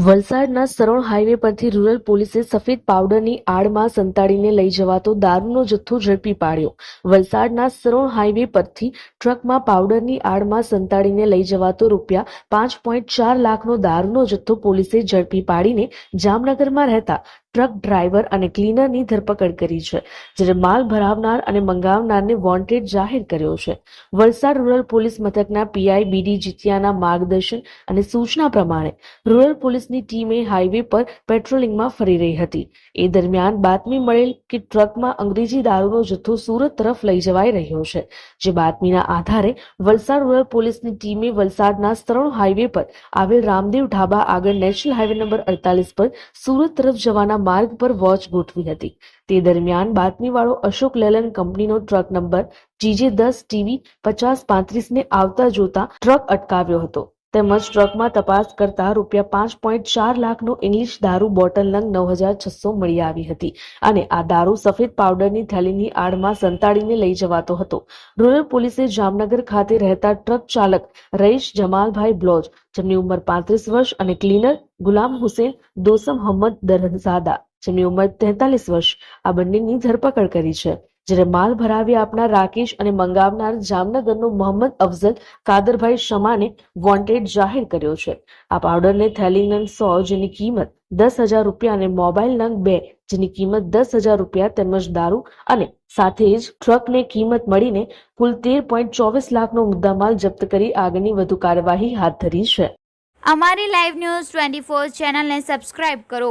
વલસાડના સરોણ હાઈવે પરથી રૂરલ પોલીસે સફેદ પાવડરની આડમાં સંતાડીને લઈ જવાતો દારૂનો જથ્થો ઝડપી પાડ્યો. વલસાડના સરોણ હાઈવે પરથી ટ્રકમાં પાવડરની આડમાં સંતાડીને લઈ જવાતો રૂપિયા પાંચ પોઈન્ટ ચાર લાખનો દારૂનો જથ્થો પોલીસે ઝડપી પાડીને જામનગરમાં રહેતા ટ્રક ડ્રાઈવર અને ક્લીનરની ધરપકડ કરી છે, જ્યારે માલ ભરાવનાર અને મંગાવનારને વોન્ટેડ જાહેર કર્યો છે. વલસાડ રૂરલ પોલીસ મથકના પીઆઈ બીડી જીતિયાના માર્ગદર્શન અને સૂચના પ્રમાણે, રૂરલ પોલીસની ટીમે હાઈવે પર પેટ્રોલિંગમાં ફરી રહી હતી. એ દરમિયાન બાતમી મળેલ કે ટ્રકમાં અંગ્રેજી દારૂનો જથ્થો સુરત તરફ લઈ જવાઈ રહ્યો છે, જે બાતમીના આધારે વલસાડ રૂરલ પોલીસની ટીમે વલસાડના સ્તરણ હાઈવે પર આવેલ રામદેવ ઢાબા આગળ નેશનલ હાઈવે નંબર અડતાલીસ પર સુરત તરફ જવાના માર્ગ પર વોચ ગોઠવી હતી. તે દરમિયાન બાતમીવાળો અશોક લેલન કંપનીનો ટ્રક નંબર જીજે દસ ટીવી પચાસ પાંત્રીસને આવતા જોતા ટ્રક અટકાવ્યો હતો. તેમજ ટ્રકમાં તપાસ કરતા રૂપિયા પાંચ પોઈન્ટ ચાર લાખનું ઇંગ્લિશ દારૂ બોટલ નંગ નવ હજાર છસો મળી આવી હતી અને આ દારૂ સફેદ પાવડરની થેલીની આડમાં સંતાડીને લઈ જવાતો હતો. રૂરલ પોલીસે જામનગર ખાતે રહેતા ટ્રક ચાલક રઈશ જમાલભાઈ બ્લોજ, જેમની ઉંમર પાંત્રીસ વર્ષ, અને ક્લીનર ગુલામ હુસેન દોસમ હમ્મદ દરહઝાદા જેમની ઉંમર તેતાલીસ વર્ષ, આ બંનેની ધરપકડ કરી છે. જ્યારે માલ ભરાવી આપનાર રાકેશ અને મંગાવનાર જામનગરનો મોહમ્મદ અફઝલ કાદરભાઈ શમાને વોન્ટેડ જાહેર કર્યો છે. આ પાવડરને થેલી નંગ સો જેની કિંમત દસ હજાર રૂપિયા અને મોબાઈલ નંગ બે જેની કિંમત દસ હજાર રૂપિયા તેમજ દારૂ અને સાથે જ ટ્રકને કિંમત મળીને કુલ તેર પોઈન્ટ ચોવીસ લાખનો મુદ્દામાલ જપ્ત કરી આગળની વધુ કાર્યવાહી હાથ ધરી છે. અમારી લાઈવ ન્યૂઝ ટ્વેન્ટી ફોર ચેનલને સબસ્ક્રાઇબ કરો.